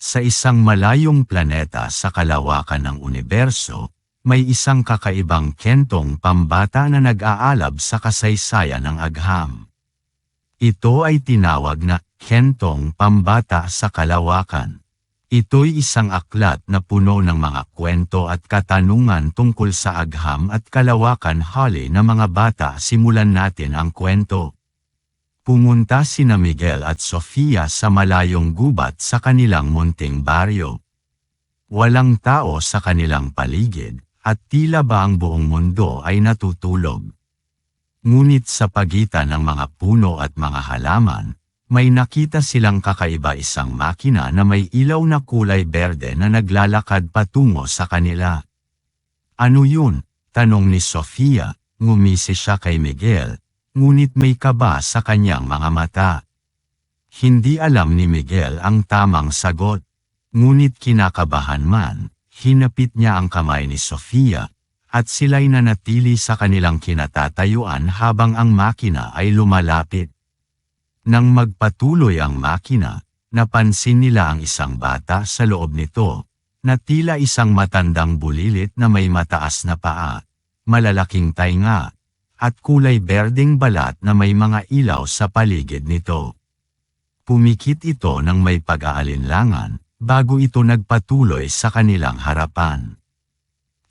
Sa isang malayong planeta sa kalawakan ng universo, may isang kakaibang kentong pambata na nag-aalab sa kasaysayan ng agham. Ito ay tinawag na kentong pambata sa kalawakan. Ito'y isang aklat na puno ng mga kwento at katanungan tungkol sa agham at kalawakan hali na mga bata simulan natin ang kwento. Pumunta sina Miguel at Sofia sa malayong gubat sa kanilang munting baryo. Walang tao sa kanilang paligid, at tila ba ang buong mundo ay natutulog. Ngunit sa pagitan ng mga puno at mga halaman, may nakita silang kakaiba isang makina na may ilaw na kulay berde na naglalakad patungo sa kanila. Ano yun? Tanong ni Sofia, ngumisi siya kay Miguel, ngunit may kaba sa kanyang mga mata. Hindi alam ni Miguel ang tamang sagot, ngunit kinakabahan man, hinapit niya ang kamay ni Sofia, at sila'y nanatili sa kanilang kinatatayuan habang ang makina ay lumalapit. Nang magpatuloy ang makina, napansin nila ang isang bata sa loob nito, na tila isang matandang bulilit na may mataas na paa, malalaking tainga, at kulay berdeng balat na may mga ilaw sa paligid nito. Pumikit ito ng may pag-aalinlangan, bago ito nagpatuloy sa kanilang harapan.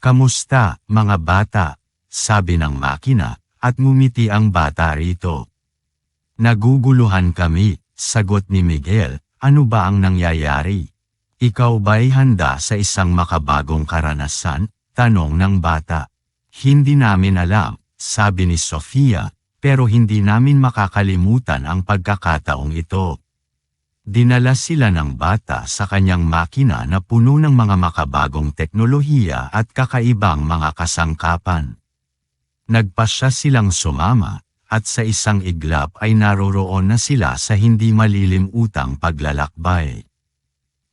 Kamusta, mga bata? Sabi ng makina, at ngumiti ang bata rito. Naguguluhan kami, sagot ni Miguel, ano ba ang nangyayari? Ikaw ba'y handa sa isang makabagong karanasan? Tanong ng bata. Hindi namin alam, sabi ni Sofia, pero hindi namin makakalimutan ang pagkakataong ito. Dinala sila ng bata sa kanyang makina na puno ng mga makabagong teknolohiya at kakaibang mga kasangkapan. Nagpasya silang sumama, at sa isang iglap ay naroroon na sila sa hindi malilimutang paglalakbay.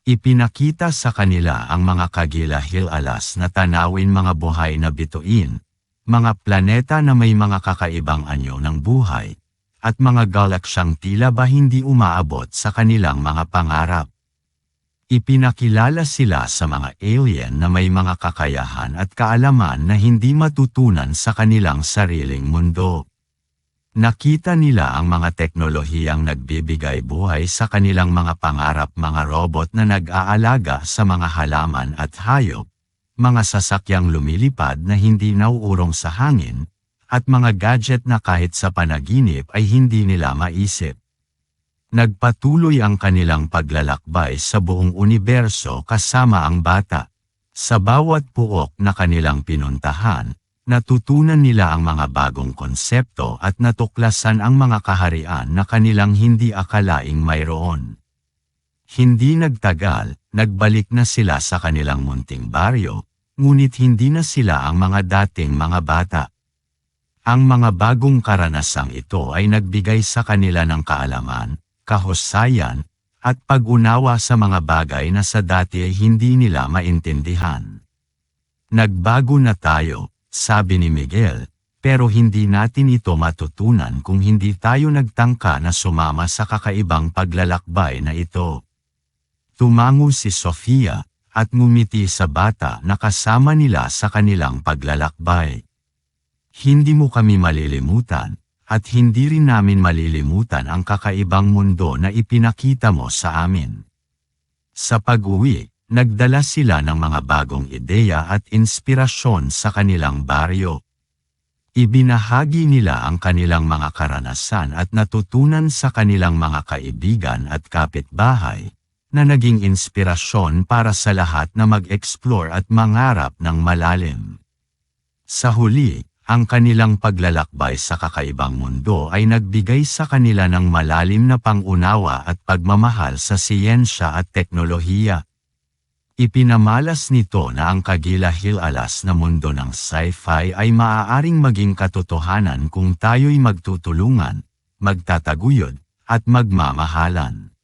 Ipinakita sa kanila ang mga kagilahil-alas na tanawin mga buhay na bituin, mga planeta na may mga kakaibang anyo ng buhay, at mga galaksyang tila ba hindi umaabot sa kanilang mga pangarap. Ipinakilala sila sa mga alien na may mga kakayahan at kaalaman na hindi matutunan sa kanilang sariling mundo. Nakita nila ang mga teknolohiyang nagbibigay buhay sa kanilang mga pangarap mga robot na nag-aalaga sa mga halaman at hayop, mga sasakyang lumilipad na hindi nauurong sa hangin, at mga gadget na kahit sa panaginip ay hindi nila maisip. Nagpatuloy ang kanilang paglalakbay sa buong universo kasama ang bata. Sa bawat puok na kanilang pinuntahan, Natutunan nila ang mga bagong konsepto at natuklasan ang mga kaharian na kanilang hindi akalaing mayroon. Hindi nagtagal, nagbalik na sila sa kanilang munting baryo, ngunit hindi na sila ang mga dating mga bata. Ang mga bagong karanasang ito ay nagbigay sa kanila ng kaalaman, kahusayan, at pag-unawa sa mga bagay na sa dati ay hindi nila maintindihan. Nagbago na tayo, sabi ni Miguel, pero hindi natin ito matutunan kung hindi tayo nagtangka na sumama sa kakaibang paglalakbay na ito. Tumango si Sofia, at ngumiti sa bata na kasama nila sa kanilang paglalakbay. Hindi mo kami malilimutan, at hindi rin namin malilimutan ang kakaibang mundo na ipinakita mo sa amin. Sa pag-uwi, Nagdala sila ng mga bagong ideya at inspirasyon sa kanilang baryo. Ibinahagi nila ang kanilang mga karanasan at natutunan sa kanilang mga kaibigan at kapitbahay, na naging inspirasyon para sa lahat na mag-explore at mangarap ng malalim. Sa huli, ang kanilang paglalakbay sa kakaibang mundo ay nagbigay sa kanila ng malalim na pangunawa at pagmamahal sa siyensya at teknolohiya. Ipinamalas nito na ang kagilahil-alas na mundo ng sci-fi ay maaaring maging katotohanan kung tayo'y magtutulungan, magtataguyod, at magmamahalan.